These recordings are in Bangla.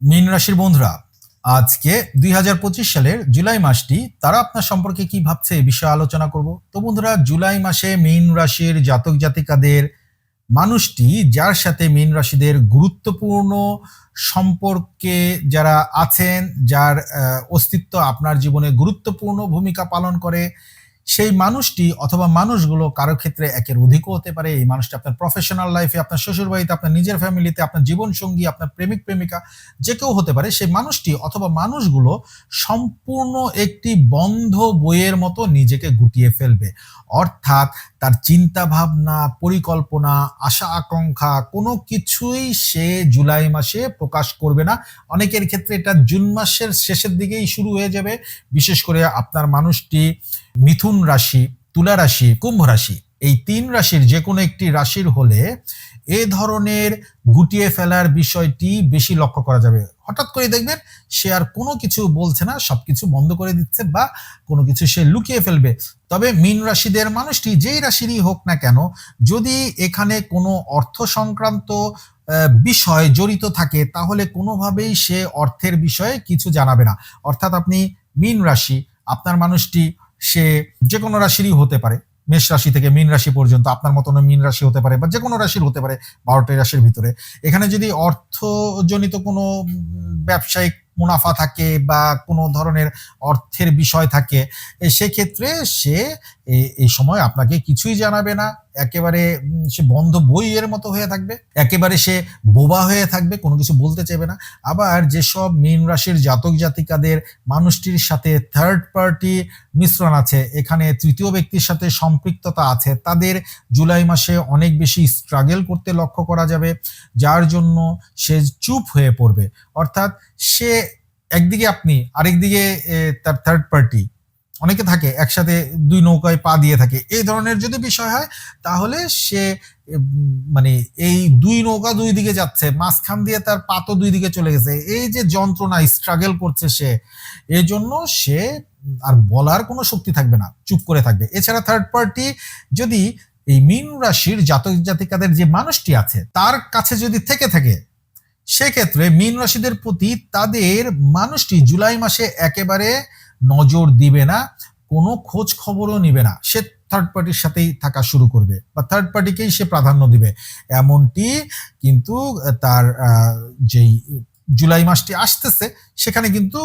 মীন রাশির বন্ধুরা, আজকে দুই হাজার পঁচিশ সালের জুলাই মাসটি তারা আপনার সম্পর্কে কি ভাবছে এই বিষয়ে আলোচনা করব। তো বন্ধুরা, জুলাই মাসে মীন রাশির জাতক জাতিকাদের মানুষটি যার সাথে মীন রাশিদের গুরুত্বপূর্ণ সম্পর্কে যারা আছেন, যার অস্তিত্ব আপনার জীবনে গুরুত্বপূর্ণ ভূমিকা পালন করে সেই মানুষটি অথবা মানুষগুলো কারও ক্ষেত্রে একের অধিকও হতে পারে। এই মানুষটি আপনার প্রফেশনাল লাইফে আপনার শ্বশুরবাড়িতে, আপনার নিজের ফ্যামিলিতে আপনার জীবন সঙ্গী আপনার প্রেমিক, প্রেমিকা, যে কেউ হতে পারে, সেই মানুষটি অথবা মানুষগুলো সম্পূর্ণ একটি বন্ধ বইয়ের মতো নিজেকে গুটিয়ে ফেলবে। অর্থাৎ তার চিন্তা ভাবনা পরিকল্পনা, আশা, আকাঙ্ক্ষা কোনো কিছুই সে জুলাই মাসে প্রকাশ করবে না। অনেকের ক্ষেত্রে এটা জুন মাসের শেষের দিকেই শুরু হয়ে যাবে। বিশেষ করে আপনার মানুষটি মিথুন রাশি, তুলা রাশি, কুম্ভ রাশি, এই তিন রাশির যে কোনো একটি রাশির হলে এ ধরনের গুটিয়ে ফেলার বিষয়টি বেশি লক্ষ্য করা যাবে। হঠাৎ করে দেখবেন সে আর কোনো কিছু বলছে না, সবকিছু বন্ধ করে দিচ্ছে বা কোনো কিছু সে লুকিয়ে ফেলবে। তবে মীন রাশিদের মানুষটি যেই রাশিরই হোক না কেন, যদি এখানে কোনো অর্থ সংক্রান্ত বিষয় জড়িত থাকে, তাহলে কোনোভাবেই সে অর্থের বিষয়ে কিছু জানাবে না। অর্থাৎ আপনি মীন রাশি, আপনার মানুষটি সে যে কোনো রাশিরই হতে পারে। মেষ রাশি থেকে মীন রাশি পর্যন্ত আপনার মতন মীন রাশি হতে পারে বা যে কোনো রাশির হতে পারে বারোটি রাশির ভিতরে। এখানে যদি অর্থজনিত কোনো ব্যবসায়িক মুনাফা থাকে বা কোনো ধরনের অর্থের বিষয় থাকে সেক্ষেত্রে সে এই সময় আপনাকে কিছুই জানাবে না। একেবারে সে বন্ধ বইয়ের মতো হয়ে থাকবে, একেবারে সে বোবা হয়ে থাকবে, কোনো কিছু বলতে চাইবে না। আবার যেসব মীন রাশির জাতক জাতিকাদের মানুষটির সাথে থার্ড পার্টি মিশ্রণ আছে, এখানে তৃতীয় ব্যক্তির সাথে সম্পৃক্ততা আছে, তাদের জুলাই মাসে অনেক বেশি স্ট্রাগল করতে লক্ষ্য করা যাবে, যার জন্য সে চুপ হয়ে পড়বে। অর্থাৎ সে একদিকে আপনি, আরেকদিকে তার থার্ড পার্টি অনেকে থাকে, একসাথে দুই নৌকায় পা দিয়ে থাকে। এই ধরনের যদি বিষয় হয়, তাহলে সে মানে এই দুই নৌকা দুই দিকে যাচ্ছে, মাঝখান দিয়ে তার পা তো দুই দিকে চলে গেছে, এই যে যন্ত্রণা স্ট্রাগল করছে সে, এই জন্য সে, আর বলার কোনো শক্তি থাকবে না, চুপ করে থাকবে। এছাড়া থার্ড পার্টি যদি এই মীন রাশির জাতক জাতিকাদের যে মানুষটি আছে, তার কাছে যদি থেকে থাকে, সেক্ষেত্রে মীন রাশিদের প্রতি তাদের মানুষটি জুলাই মাসে একেবারে নজর দিবে না, কোনো খোঁজ খবরও নিবে না। সে থার্ড পার্টির সাথেই থাকা শুরু করবে বা থার্ড পার্টিকেই সে প্রাধান্য দিবে। এমনটি কিন্তু তার যেই জুলাই মাসটি আসতেছে, সেখানে কিন্তু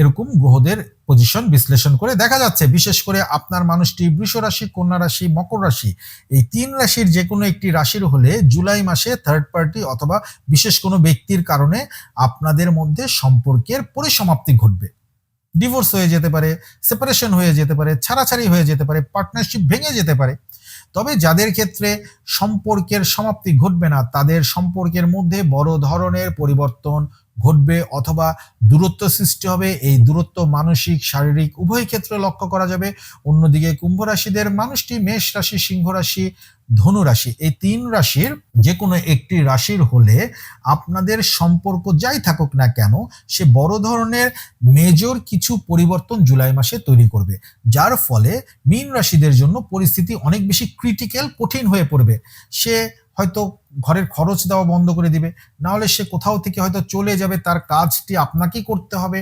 এরকম গ্রহদের পজিশন বিশ্লেষণ করে দেখা যাচ্ছে। বিশেষ করে আপনার মানুষটি বৃষ রাশি, কন্যা রাশি, মকর রাশি, এই তিন রাশির যে কোনো একটি রাশির হলে জুলাই মাসে থার্ড পার্টি অথবা বিশেষ কোনো ব্যক্তির কারণে আপনাদের মধ্যে সম্পর্কের পরিসমাপ্তি ঘটবে। ডিভোর্স হয়ে যেতে পারে সেপারেশন হয়ে যেতে পারে, ছাড়াছাড়ি হয়ে যেতে পারে পার্টনারশিপ ভেঙে যেতে পারে। তবে যাদের ক্ষেত্রে সম্পর্কের সমাপ্তি ঘটবে না, তাদের সম্পর্কের মধ্যে বড় ধরনের পরিবর্তন ঘটবে অথবা দূরত্ব সৃষ্টি হবে। এই দূরত্ব মানসিক, শারীরিক উভয় ক্ষেত্রে লক্ষ্য করা যাবে। অন্যদিকে কুম্ভ রাশিদের মানুষটি মেষ রাশি, সিংহ রাশি ধনু রাশি এই তিন রাশির যে কোনো একটি রাশির হলে আপনাদের সম্পর্ক যাই থাকুক না কেন, সে বড় ধরনের মেজর কিছু পরিবর্তন জুলাই মাসে তৈরি করবে। যার ফলে মীন রাশিদের জন্য পরিস্থিতি অনেক বেশি ক্রিটিক্যাল কঠিন হয়ে পড়বে। সে হয়তো ঘরের খরচ দেওয়া বন্ধ করে দিবে। না হলে সে কোথাও থেকে হয়তো চলে যাবে, তার কাজটি আপনাকেই করতে হবে।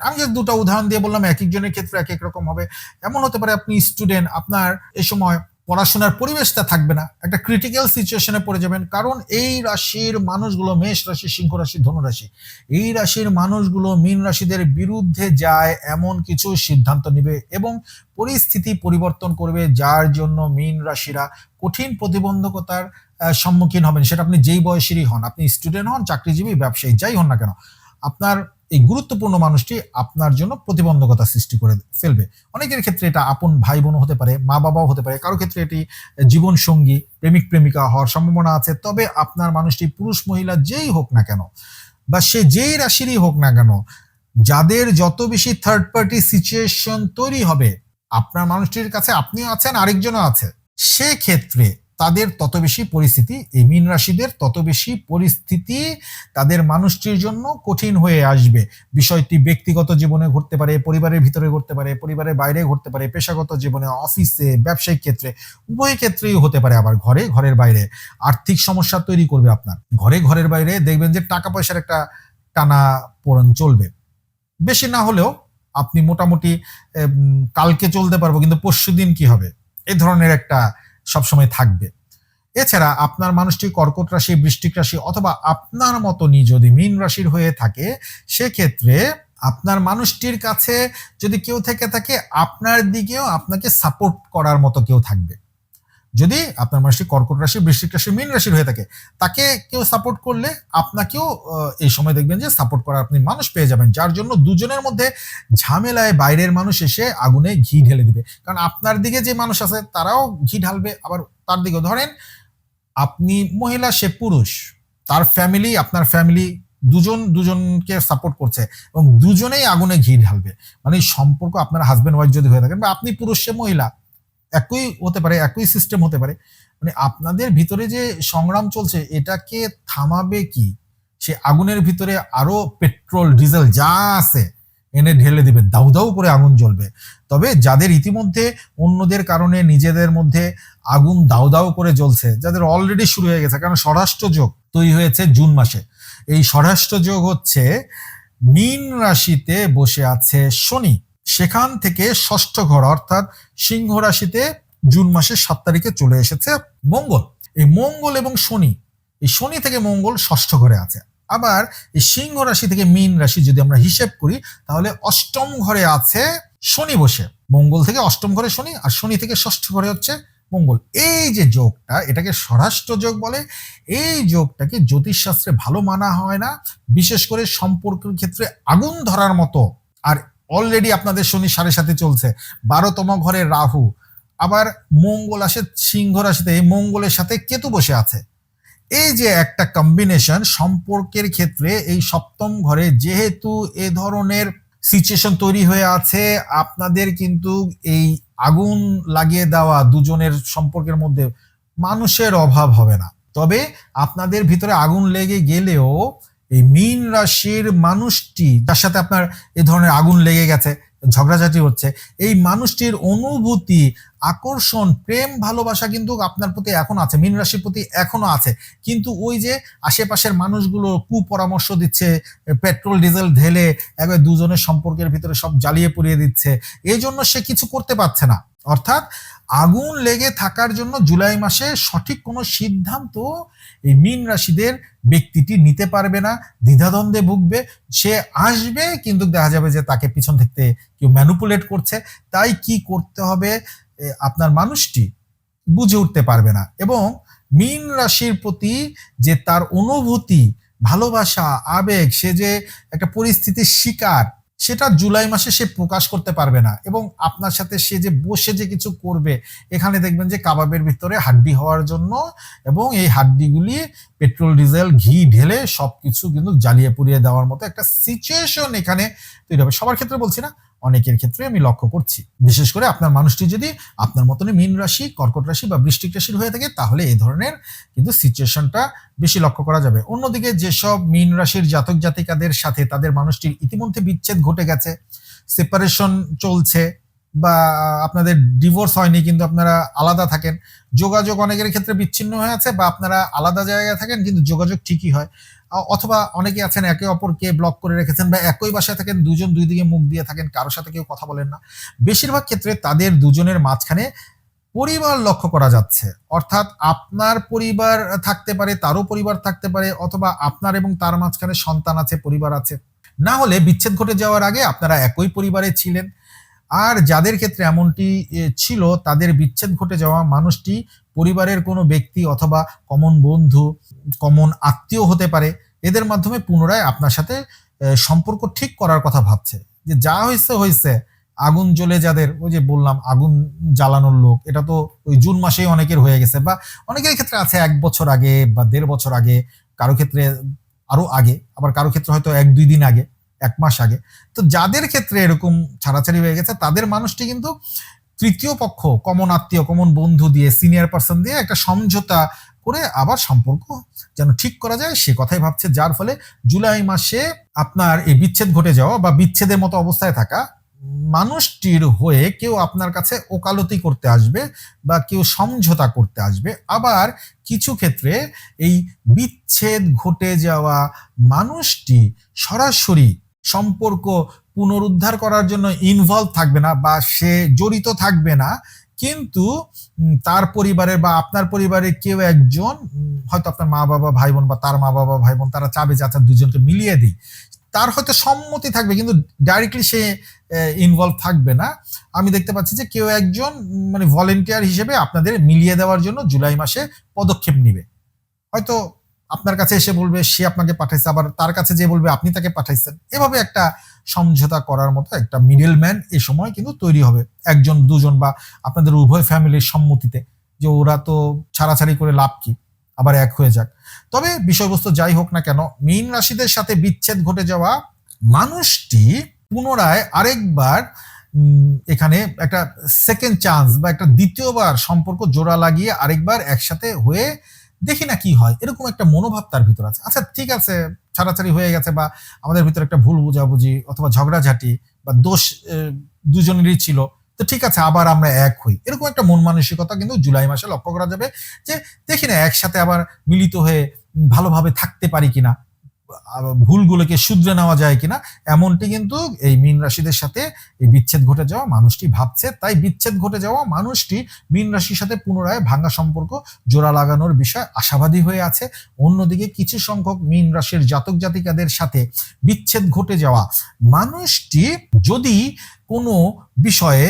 আমি যে দুটো উদাহরণ দিয়ে বললাম, এক একজনের ক্ষেত্রে এক এক রকম হবে। এমন হতে পারে আপনি স্টুডেন্ট আপনার এই সময় পড়াশোনার পরিবেশটা থাকবে না। একটা ক্রিটিক্যাল সিচুয়েশনে পড়ে যাবেন। কারণ এই রাশির মানুষগুলো মেষ রাশি, সিংহ রাশি, ধনু রাশি, এই রাশির মানুষগুলো মীন রাশিদের বিরুদ্ধে যায় এমন কিছু সিদ্ধান্ত নেবে এবং পরিস্থিতি পরিবর্তন করবে, যার জন্য মীন রাশিরা কঠিন প্রতিবন্ধকতার সম্মুখীন হবেন। সেটা আপনি যেই বয়সেরই হন, আপনি স্টুডেন্ট হন, চাকরিজীবী, ব্যবসায়ী, যাই হন না কেন, আপনার এই গুরুত্বপূর্ণ মানুষটি আপনার জন্য প্রতিবন্ধকতা সৃষ্টি করে ফেলবে। অনেকের ক্ষেত্রে এটা আপন ভাই বোনও হতে পারে, মা বাবাও হতে পারে। কারও ক্ষেত্রে এটি জীবন সঙ্গী, প্রেমিক, প্রেমিকা হওয়ার সম্ভাবনা আছে। তবে আপনার মানুষটি পুরুষ, মহিলা যেই হোক না কেন বা সে যেই রাশিরই হোক না কেন, যাদের যত বেশি থার্ড পার্টি সিচুয়েশন তৈরি হবে, আপনার মানুষটির কাছে আপনিও আছেন, আরেকজনও আছে। সেক্ষেত্রে তাদের তত বেশি পরিস্থিতি, এই মীন রাশিদের তত বেশি পরিস্থিতি তাদের মানুষটির জন্য কঠিন হয়ে আসবে। বিষয়টি ব্যক্তিগত জীবনে ঘটতে পারে, পরিবারের ভিতরে ঘটতে পারে, পরিবারের বাইরে ঘটতে পারে, পেশাগত জীবনে, অফিসে, ব্যবসায়িক ক্ষেত্রে, উভয় ক্ষেত্রেই হতে পারে আবার ঘরে, ঘরের বাইরে। আর্থিক সমস্যা তৈরি করবে আপনার। ঘরে, ঘরের বাইরে দেখবেন যে টাকা পয়সার একটা টানা পড়ন চলবে। বেশি না হলেও আপনি মোটামুটি কালকে চলতে পারব, কিন্তু পরশু দিন কি হবে? এই ধরনের একটা সবসময় থাকবে। এছাড়া আপনার মানুষটি কর্কট রাশি, বৃষ্টিক রাশি অথবা আপনার মতনই যদি মীন রাশির হয়ে থাকে, সেক্ষেত্রে আপনার মানুষটির কাছে যদি কেউ থেকে থাকে, আপনার দিকেও আপনাকে সাপোর্ট করার মতো কেউ থাকবে। যদি আপনার মানুষটি কর্কট রাশি, বৃশ্চিক রাশি, মীন রাশির হয়ে থাকে, তাকে কেউ সাপোর্ট করলে আপনাকেও এই সময় দেখবেন যে সাপোর্ট করার আপনি মানুষ পেয়ে যাবেন। যার জন্য দুজনের মধ্যে ঝামেলায় বাইরের মানুষ এসে আগুনে ঘি ঢেলে দিবে। কারণ আপনার দিকে যে মানুষ আছে, তারাও ঘি ঢালবে। আবার তার দিকেও ধরেন, আপনি মহিলা, সে পুরুষ, তার ফ্যামিলি আপনার ফ্যামিলি দুজন, দুজনকে সাপোর্ট করছে এবং দুজনেই আগুনে ঘি ঢালবে। মানে সম্পর্ক আপনার হাজব্যান্ড ওয়াইফ যদি হয়ে থাকেন বা আপনি পুরুষ, সে মহিলা একই হতে পারে, একই সিস্টেম হতে পারে মানে আপনাদের ভিতরে যে সংগ্রাম চলছে, এটাকে থামাবে কি? সে আগুনের ভিতরে আরও পেট্রোল ডিজেল যা আছে এনে ঢেলে দিবে, দাউ দাউ করে আগুন জ্বলবে। তবে যাদের ইতিমধ্যে, অন্যদের কারণে নিজেদের মধ্যে আগুন দাউ দাউ করে জ্বলছে, যাদের অলরেডি শুরু হয়ে গেছে, কারণ স্বরাষ্ট্র যোগ তৈরি হয়েছে জুন মাসে। এই স্বরাষ্ট্র যোগ হচ্ছে, মীন রাশিতে বসে আছে শনি। সেখান থেকে ষষ্ঠ ঘর, অর্থাৎ সিংহ রাশিতে জুন মাসের সাত তারিখে চলে এসেছে মঙ্গল। এই মঙ্গল এবং শনি, এই শনি থেকে মঙ্গল ষষ্ঠ ঘরে আছে। আবার এই সিংহ রাশি থেকে মীন রাশি যদি আমরা হিসেব করি, তাহলে অষ্টম ঘরে আছে শনি বসে। মঙ্গল থেকে অষ্টম ঘরে শনি আর শনি থেকে ষষ্ঠ ঘরে হচ্ছে মঙ্গল। এই যে যোগটা, এটাকে স্বরাষ্ট্র যোগ বলে। এই যোগটাকে জ্যোতিষশাস্ত্রে ভালো মানা হয় না। বিশেষ করে সম্পর্কের ক্ষেত্রে আগুন ধরার মতো আর অলরেডি আপনাদের শনি সাড়ে সাথে চলছে। বারোতম ঘরে রাহু, আবার মঙ্গল আসে, সিংহ রাশিতে, এই মঙ্গলের সাথে কেতু বসে আছে। এই যে একটা কম্বিনেশন সম্পর্কের ক্ষেত্রে এই সপ্তম ঘরে যেহেতু এ ধরনের সিচুয়েশন তৈরি হয়ে আছে, আপনাদের কিন্তু এই আগুন লাগিয়ে দেওয়া দুজনের সম্পর্কের মধ্যে মানুষের অভাব হবে না। তবে আপনাদের ভিতরে আগুন লেগে গেলেও এই মীন রাশির মানুষটি যার সাথে আপনার এ ধরনের আগুন লেগে গেছে, ঝগড়াঝাটি হচ্ছে, এই মানুষটির অনুভূতি, আকর্ষণ, প্রেম, ভালোবাসা কিন্তু আপনার প্রতি এখন আছে, মীন রাশির প্রতি এখনও আছে। কিন্তু ওই যে আশেপাশের মানুষগুলো কুপরামর্শ দিচ্ছে, পেট্রোল, ডিজেল ঢেলে একবার দুজনের সম্পর্কের ভিতরে সব জ্বালিয়ে পুড়িয়ে দিচ্ছে এই জন্য সে কিছু করতে পারছে না। অর্থাৎ আগুন লেগে থাকার জন্য জুলাই মাসে সঠিক কোনো সিদ্ধান্ত এই মীন রাশিদের ব্যক্তিটি নিতে পারবে না, দ্বিধাদ্বন্দ্বে ভুগবে। সে আসবে কিন্তু দেখা যাবে যে তাকে পিছন থেকে কেউ ম্যানুপুলেট করছে। তাই কি করতে হবে আপনার মানুষটি বুঝে উঠতে পারবে না এবং মীন রাশির প্রতি যে তার অনুভূতি, ভালোবাসা, আবেগ, সে যে একটা পরিস্থিতির শিকার সেটা জুলাই মাসে সে প্রকাশ করতে পারবে না। এবং আপনার সাথে সে যে বসে যে কিছু করবে, এখানে দেখবেন যে কাবাবের ভিতরে হাড্ডি হওয়ার জন্য এবং এই হাড্ডিগুলি পেট্রোল, ডিজেল, ঘি ঢেলে সবকিছু কিন্তু জ্বালিয়ে পুড়িয়ে দেওয়ার মতো একটা সিচুয়েশন এখানে তৈরি হবে। সবার ক্ষেত্রে বলছি না অনেকের ক্ষেত্রে আমি লক্ষ্য করছি। বিশেষ করে আপনার মানুষটি যদি আপনার মতনই মীন রাশি, কর্কট রাশি বা বৃষ্টিক রাশির হয়ে থাকে, তাহলে এই ধরনের কিন্তু সিচুয়েশনটা বেশি লক্ষ্য করা যাবে। অন্যদিকে যেসব মীন রাশির জাতক জাতিকাদের সাথে তাদের মানুষটির ইতিমধ্যে বিচ্ছেদ ঘটে গেছে সেপারেশন চলছে বা আপনাদের ডিভোর্স হয়নি কিন্তু আপনারা আলাদা থাকেন, যোগাযোগ অনেকের ক্ষেত্রে বিচ্ছিন্ন হয়ে আছে বা আপনারা আলাদা জায়গায় থাকেন কিন্তু যোগাযোগ ঠিকই হয়। অথবা অনেকে আছেন একে অপরকে ব্লক করে রেখেছেন বা একই বাসায় থাকেন, দুজন দুই দিকে মুখ দিয়ে থাকেন, কারোর সাথে কেউ কথা বলেন না। বেশিরভাগ ক্ষেত্রে তাদের দুজনের মাঝখানে পরিবার লক্ষ্য করা যাচ্ছে। অর্থাৎ আপনার পরিবার থাকতে পারে, তারও পরিবার থাকতে পারে, অথবা আপনার এবং তার মাঝখানে সন্তান আছে, পরিবার আছে। না হলে বিচ্ছেদ ঘটে যাওয়ার আগে আপনারা একই পরিবারে ছিলেন। আর যাদের ক্ষেত্রে এমনটি ছিল, তাদের বিচ্ছেদ ঘটে যাওয়া মানুষটি পরিবারের কোনো ব্যক্তি অথবা কমন বন্ধু কমন আত্মীয় হতে পারে। এদের মাধ্যমে পুনরায় আপনার সাথে সম্পর্ক ঠিক করার কথা ভাবছে। যে যা হয়েছে হয়েছে আগুন জ্বলে যাদের, ওই যে বললাম, আগুন জ্বালানোর লোক, এটা তো ওই জুন মাসেই অনেকের হয়ে গেছে বা অনেকের ক্ষেত্রে আছে এক বছর আগে বা দেড় বছর আগে, কারও ক্ষেত্রে আরও আগে, আবার কারও ক্ষেত্রে হয়তো এক, দুই দিন আগে, এক মাস আগে। তো যাদের ক্ষেত্রে এরকম ছাড়াছাড়ি হয়ে গেছে, তাদের মানুষটি কিন্তু তৃতীয় পক্ষ, কমন আত্মীয়, কমন বন্ধু দিয়ে সিনিয়র পার্সন দিয়ে একটা সমঝোতা করে আবার সম্পর্ক যেন ঠিক করা যায়, সে কথাই ভাবছে। যার ফলে জুলাই মাসে আপনার এই বিচ্ছেদ ঘটে যাওয়া বা বিচ্ছেদের মতো অবস্থায় থাকা মানুষটির হয়ে কেউ আপনার কাছে ওকালতি করতে আসবে বা কেউ সমঝোতা করতে আসবে। আবার কিছু ক্ষেত্রে এই বিচ্ছেদ ঘটে যাওয়া মানুষটি সরাসরি সম্পর্ক পুনরুদ্ধার করার জন্য ইনভলভ থাকবে না বা সে জড়িত থাকবে না কিন্তু তার পরিবারের বা আপনার পরিবারের কেউ একজন হয়তো আপনার মা বাবা, ভাই বোন বা তার মা বাবা, ভাই বোন, তারা চাবে যে আচ্ছা দুজনকে মিলিয়ে দিই। তার হয়তো সম্মতি থাকবে, কিন্তু ডাইরেক্টলি সে ইনভলভ থাকবে না। আমি দেখতে পাচ্ছি যে কেউ একজন মানে ভলেন্টিয়ার হিসেবে আপনাদের মিলিয়ে দেওয়ার জন্য জুলাই মাসে পদক্ষেপ নিবে। হয়তো আপনার কাছে এসে বলবে, সে আপনাকে পাঠাইছে, আবার তার কাছে যে বলবে, আপনি তাকে পাঠাইছেন। এভাবে একটা সমঝোতা করার মতো একটা মিডল ম্যান এ সময় কিন্তু তৈরি হবে। একজন, দুজন বা আপনাদের উভয় ফ্যামিলির সম্মতিতে যে ওরা তো ছাড়াছাড়ি করে লাভ কি? আবার এক হয়ে যাক। তবে বিষয়বস্তু যাই হোক না কেন, মীন রাশিদের সাথে বিচ্ছেদ ঘটে যাওয়া মানুষটি পুনরায় আরেকবার এখানে একটা সেকেন্ড চান্স বা একটা দ্বিতীয়বার সম্পর্ক জোড়া লাগিয়ে আরেকবার একসাথে হয়ে দেখি না কি হয়। এরকম একটা মনোভাব তার ভিতর আছে। আচ্ছা ঠিক আছে, ছাড়াছাড়ি হয়ে গেছে বা আমাদের ভিতরে একটা ভুল বুঝাবুঝি অথবা ঝগড়াঝাটি বা দোষ দুজনেরই ছিল, তো ঠিক আছে, আবার আমরা এক হই। এরকম একটা মন মানসিকতা কিন্তু জুলাই মাসে লক্ষ্য করা যাবে যে, দেখি না, একসাথে আবার মিলিত হয়ে ভালোভাবে থাকতে পারি কিনা। ভুলগুলোকে শুধরে নেওয়া যায় কিনা, এমনটি কিন্তু এই মীন রাশিদের সাথে এই বিচ্ছেদ ঘটে যাওয়া মানুষটি ভাবছে। তাই বিচ্ছেদ ঘটে যাওয়া মানুষটি মীন রাশির সাথে পুনরায় ভাঙ্গা সম্পর্ক, জোড়া লাগানোর বিষয়ে আশাবাদী হয়ে আছে। অন্যদিকে কিছু সংখ্যক মীন রাশির জাতক জাতিকাদের সাথে বিচ্ছেদ ঘটে যাওয়া মানুষটি যদি কোনো বিষয়ে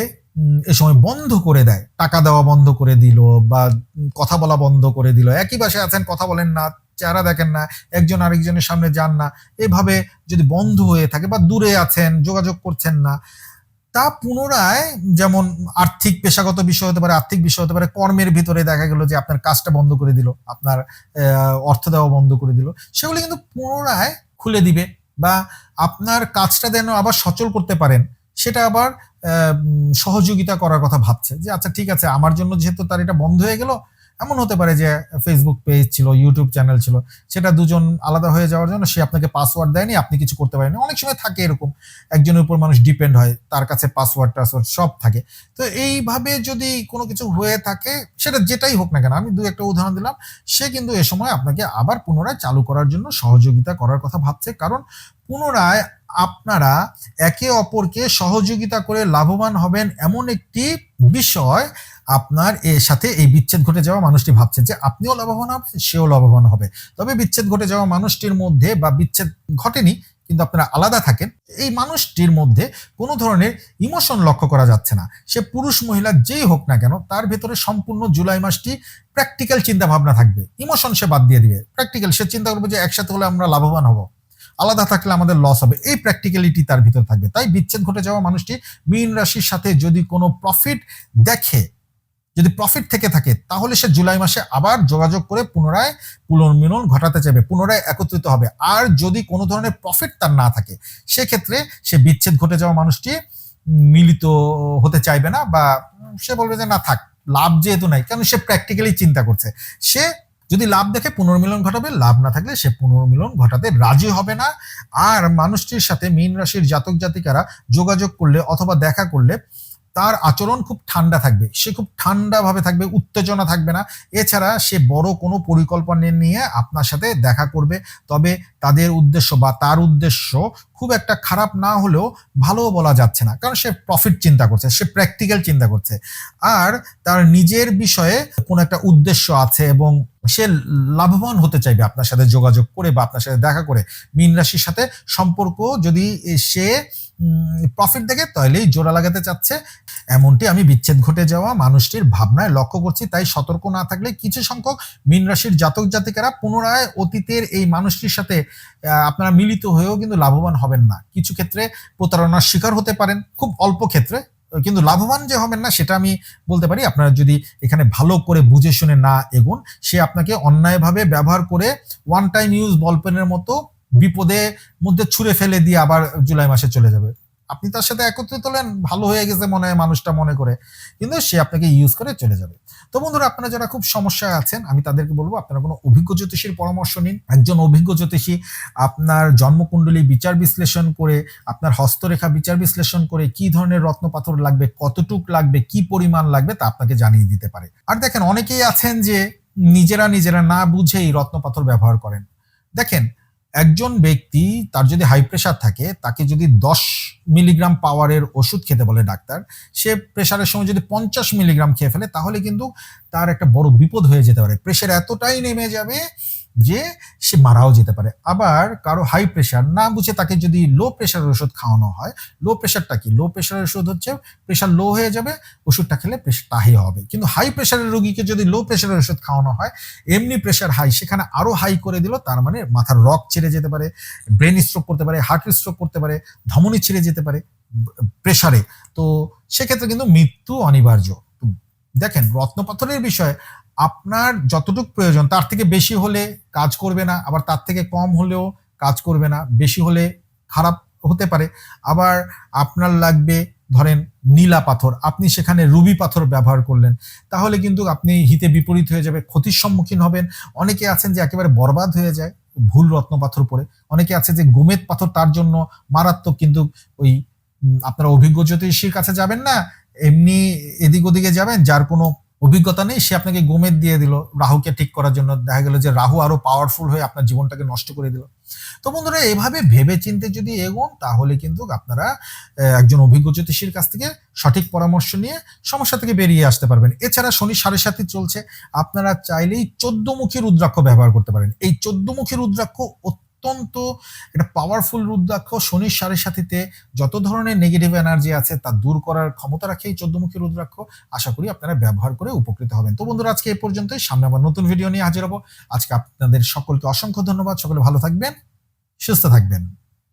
এ সময় বন্ধ করে দেয়, টাকা দেওয়া বন্ধ করে দিল বা কথা বলা বন্ধ করে দিল, একই বাসায় আছেন, কথা বলেন না চেহারা দেখেন না, একজন আরেকজনের সামনে যান না, এভাবে যদি বন্ধ হয়ে থাকে বা দূরে আছেন, যোগাযোগ করছেন না, তা পুনরায় যেমন আর্থিক পেশাগত বিষয় হতে পারে, আর্থিক বিষয় হতে পারে, কর্মের ভিতরে দেখা গেল যে আপনার কাজটা বন্ধ করে দিল, আপনার অর্থ দেওয়া বন্ধ করে দিল, সেগুলি কিন্তু পুনরায় খুলে দিবে বা আপনার কাজটা যেন আবার সচল করতে পারেন, সেটা আবার সহযোগিতা করার কথা ভাবছে যে আচ্ছা ঠিক আছে, আমার জন্য যেহেতু তার এটা বন্ধ হয়ে গেল এমন হতে পারে যে ফেসবুক পেজ ছিল ইউটিউব চ্যানেল ছিল, সেটা দুজন আলাদা হয়ে যাওয়ার জন্য সে আপনাকে পাসওয়ার্ড দেয়নি, আপনি কিছু করতে পারেননি। অনেক সময় থাকে এরকম, একজনের উপর মানুষ ডিপেন্ড হয়, তার কাছে পাসওয়ার্ড টাসওয়ার্ড সব থাকে। তো এইভাবে যদি কোনো কিছু হয়ে থাকে, সেটা যেটাই হোক না কেন, আমি দু একটা উদাহরণ দিলাম, সে কিন্তু এ সময় আপনাকে আবার পুনরায় চালু করার জন্য সহযোগিতা করার কথা ভাবছে, কারণ পুনরায় আপনারা একে অপরকে সহযোগিতা করে লাভবান হবেন এমন একটি বিষয় আপনার এর সাথে এই বিচ্ছেদ ঘটে যাওয়া মানুষটি ভাবছে যে আপনিও লাভবান হবেন, সেও লাভবান হবে। তবে বিচ্ছেদ ঘটে যাওয়া মানুষটির মধ্যে বা বিচ্ছেদ ঘটেনি, কিন্তু আপনারা আলাদা থাকেন। এই মানুষটির মধ্যে কোনো ধরনের ইমোশন লক্ষ্য করা যাচ্ছে না। সে পুরুষ, মহিলা যেই হোক না কেন, তার ভেতরে সম্পূর্ণ জুলাই মাসটি প্র্যাকটিক্যাল চিন্তা ভাবনা থাকবে। ইমোশন সে বাদ দিয়ে দিবে। প্র্যাকটিক্যাল, সে চিন্তা করবে যে একসাথে হলে আমরা লাভবান হব। আলাদা থাকলে আমাদের লস হবে। এই প্র্যাকটিক্যালিটি তার ভিতর থাকবে। তাই বিচ্ছেদ ঘটে যাওয়া মানুষটি মীন রাশির সাথে যদি কোনো প্রফিট দেখে যদি প্রফিট থেকে থাকে, তাহলে সে জুলাই মাসে আবার যোগাযোগ করে পুনরায় পুনর্মিলন ঘটাতে চাইবে, পুনরায় একত্রিত হবে। আর যদি কোনো ধরনের প্রফিট তার না থাকে, সেক্ষেত্রে সে বিচ্ছেদ ঘটে যাওয়া মানুষটি মিলিত হতে চাইবে না বা সে বলবে যে, না, থাক, লাভ যেহেতু নাই। কারণ সে প্র্যাকটিক্যালি চিন্তা করছে। সে যদি লাভ দেখে পুনর্মিলন ঘটাবে, লাভ না থাকলে সে পুনর্মিলন ঘটাতে রাজি হবে না। আর মানুষটির সাথে মীন রাশির জাতক জাতিকারা যোগাযোগ করলে অথবা দেখা করলে তার আচরণ খুব ঠান্ডা থাকবে, সে খুব ঠান্ডা ভাবে থাকবে, উত্তেজনা থাকবে না। এছাড়া সে বড় কোনো পরিকল্পনা নিয়ে আপনার সাথে দেখা করবে, তবে তাদের উদ্দেশ্য বা তার উদ্দেশ্য খুব একটা খারাপ না হলেও ভালো বলা যাচ্ছে না, কারণ সে প্রফিট চিন্তা করছে, সে প্র্যাকটিক্যাল চিন্তা করছে। আর তার নিজের বিষয়ে কোনো একটা উদ্দেশ্য আছে এবং সে লাভবান হতে চাইবে আপনার সাথে যোগাযোগ করে বা আপনার সাথে দেখা করে। মীন রাশির সাথে সম্পর্ক যদি সে প্রফিট দেখে তাহলেই জোড়া লাগাতে চাচ্ছে। এমনটি আমি বিচ্ছেদ ঘটে যাওয়া মানুষটির ভাবনায় লক্ষ্য করছি, তাই সতর্ক না থাকলে কিছু সংখ্যক মীন রাশির জাতক জাতিকারা পুনরায় অতীতের এই মানুষটির সাথে আপনারা মিলিত হয়েও কিন্তু লাভবান হবেন না। কিছু ক্ষেত্রে প্রতারণার শিকার হতে পারেন, খুব অল্প ক্ষেত্রে। কিন্তু লাভবান যে হবেন না, সেটা আমি বলতে পারি। আপনারা যদি এখানে ভালো করে বুঝে শুনে না এগুন, সে আপনাকে অন্যায়ভাবে ব্যবহার করে ওয়ান টাইম ইউজ বলপেনের মতো বিপদে মধ্যে ছুঁড়ে ফেলে দিয়ে আবার জুলাই মাসে চলে যাবে। আপনি তার সাথে একত্রিত হলেন, ভালো হয়ে গেছে মনে হয় মানুষটা মনে করে। কিন্তু সে আপনাকে ইউজ করে চলে যাবে। তো বন্ধুরা, আপনারা যারা খুব সমস্যায় আছেন, আমি তাদেরকে বলব, আপনারা কোনো অভিজ্ঞ জ্যোতিষীর পরামর্শ নিন। একজন অভিজ্ঞ জ্যোতিষী আপনার জন্মকুণ্ডলী বিচার বিশ্লেষণ করে, আপনার হস্তরেখা বিচার বিশ্লেষণ করে কি ধরনের রত্ন পাথর লাগবে, কতটুক লাগবে, কি পরিমাণ লাগবে তা আপনাকে জানিয়ে দিতে পারে। আর দেখেন, অনেকেই আছেন যে নিজেরা নিজেরা না বুঝেই রত্ন পাথর ব্যবহার করেন। দেখেন একজন ব্যক্তি তার যদি হাই প্রেশার থাকে, তাকে যদি দশ মিলিগ্রাম পাওয়ারের ওষুধ খেতে বলে ডাক্তার, সে প্রেশারের সময় যদি পঞ্চাশ মিলিগ্রাম খেয়ে ফেলে, তাহলে কিন্তু তার একটা বড় বিপদ হয়ে যেতে পারে। প্রেশার এতটাই নেমে যাবে যে সে মারাও যেতে পারে। আবার কারও হাই প্রেশার না বুঝে তাকে যদি লো প্রেশারের ওষুধ খাওয়ানো হয় লো প্রেশারটা কি? লো প্রেশারের ওষুধ হচ্ছে প্রেশার লো হয়ে যাবে, ওষুধটা খেলে প্রেশারটা হাই হবে। কিন্তু হাই প্রেশারের রোগীকে যদি লো প্রেশারের ওষুধ খাওয়ানো হয়, এমনি প্রেশার হাই সেখানে আরও হাই করে দিল, তার মানে মাথার রক ছেড়ে যেতে পারে ব্রেন স্ট্রোক করতে পারে হার্ট স্ট্রোক করতে পারে, ধমনী ছিঁড়ে যেতে পারে প্রেশারে তো সেক্ষেত্রে কিন্তু মৃত্যু অনিবার্য। দেখেন রত্নপাথরের বিষয়ে আপনার যতটুকু প্রয়োজন, তার থেকে বেশি হলে কাজ করবে না, আবার তার থেকে কম হলেও কাজ করবে না, বেশি হলে খারাপ হতে পারে। আবার আপনার লাগবে, ধরেন, নীলা পাথর, আপনি সেখানে রুবি পাথর ব্যবহার করলেন, তাহলে কিন্তু আপনি হিতে বিপরীত হয়ে যাবে, ক্ষতির সম্মুখীন হবেন। অনেকে আছেন যে একেবারে বরবাদ হয়ে যায়, ভুল রত্ন পাথর পরে। অনেকে আছে যে গোমেদ পাথর তার জন্য মারাত্মক, কিন্তু ওই আপনারা অভিজ্ঞ জ্যোতিষীর কাছে যাবেন না, এমনি এদিক ওদিকে যাবেন, যার কোনো অভিজ্ঞতা নেই, সে আপনাকে গোমেদ দিয়ে দিল, রাহুকে ঠিক করার জন্য। দেখা গেল যে রাহু আরও পাওয়ারফুল হয়ে আপনার জীবনটাকে নষ্ট করে দিল। তো বন্ধুরা, এভাবে ভেবে চিন্তে যদি এগোন, তাহলে কিন্তু আপনারা একজন অভিজ্ঞ জ্যোতিষীর কাছ থেকে সঠিক পরামর্শ নিয়ে সমস্যা থেকে বেরিয়ে আসতে পারবেন। এছাড়া শনি সাড়ে সাথে চলছে। আপনারা চাইলেই চোদ্দমুখী রুদ্রাক্ষ ব্যবহার করতে পারেন। এই চোদ্দমুখী রুদ্রাক্ষ অত্যন্ত একটা পাওয়ারফুল রুদ্রাক্ষ শনির সারের সাথীতে যত ধরনের নেগেটিভ এনার্জি আছে তা দূর করার ক্ষমতা রাখে এই চোদ্দমুখী রুদ্রাক্ষ। আশা করি আপনারা ব্যবহার করে উপকৃত হবেন। তো বন্ধুরা, আজকে এই পর্যন্তই। সামনে আবার নতুন ভিডিও নিয়ে হাজির হব। আজকে আপনাদের সকলকে অসংখ্য ধন্যবাদ। সকলে ভালো থাকবেন, সুস্থ থাকবেন।